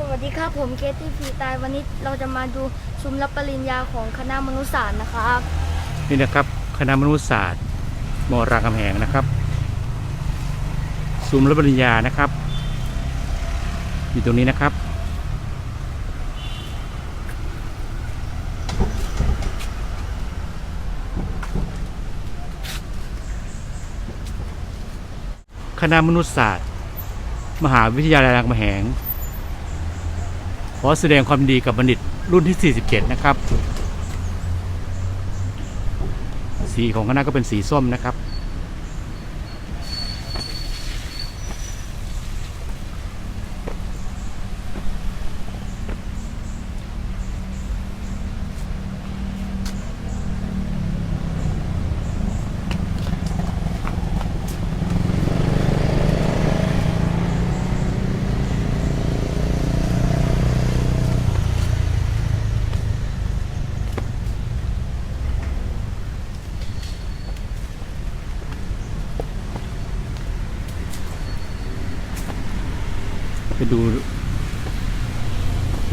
สวัสดีครับ ผมเกตตี้ฟีตายวันนี้เราจะมาดูซุ้มรับปริญญาของคณะมนุษยศาสตร์นะครับ นี่นะครับคณะมนุษยศาสตร์มรามคำแหงนะครับซุ้มรับปริญญานะครับ อยู่ตรงนี้นะครับ คณะมนุษยศาสตร์ มหาวิทยาลัยรามคำแหง อแสดงความดีกับบัณฑิตรุ่นที่ 47 นะครับ สีของคณะก็เป็นสีส้มนะครับ ไปดู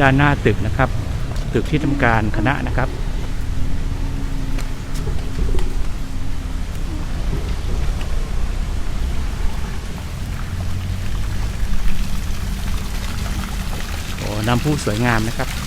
ด้านหน้าตึกนะครับ ตึกที่ทำการคณะนะครับโอ้น้ำพุสวยงามนะครับ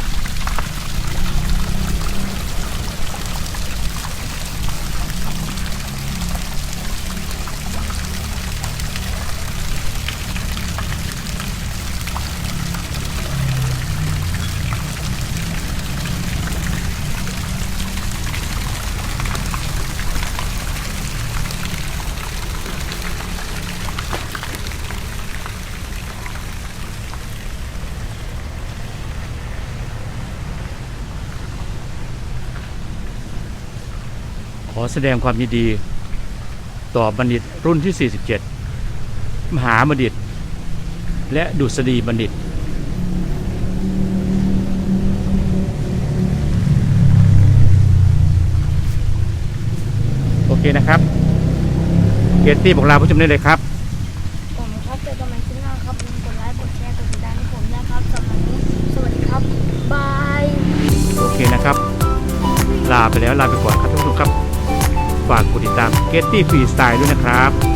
ขอแสดงความยินดี ต่อบัณฑิตรุ่นที่ 47 มหาบัณฑิต และดุษฎีบัณฑิต โอเคนะครับ เกตตี้บอกลาผู้ชมได้เลยครับ ผมครับเจอกันใหม่คลิปหน้าครับอย่าลืมกดไลค์ กดแชร์ กดติดตามให้ผมนะครับสำหรับวันนี้สวัสดีครับ บาย โอเคนะครับ ลาไปแล้วลาไปก่อนครับทุกท่านครับ ฝากกดติดตามเกตตี้ฟรีสไตล์ด้วยนะครับ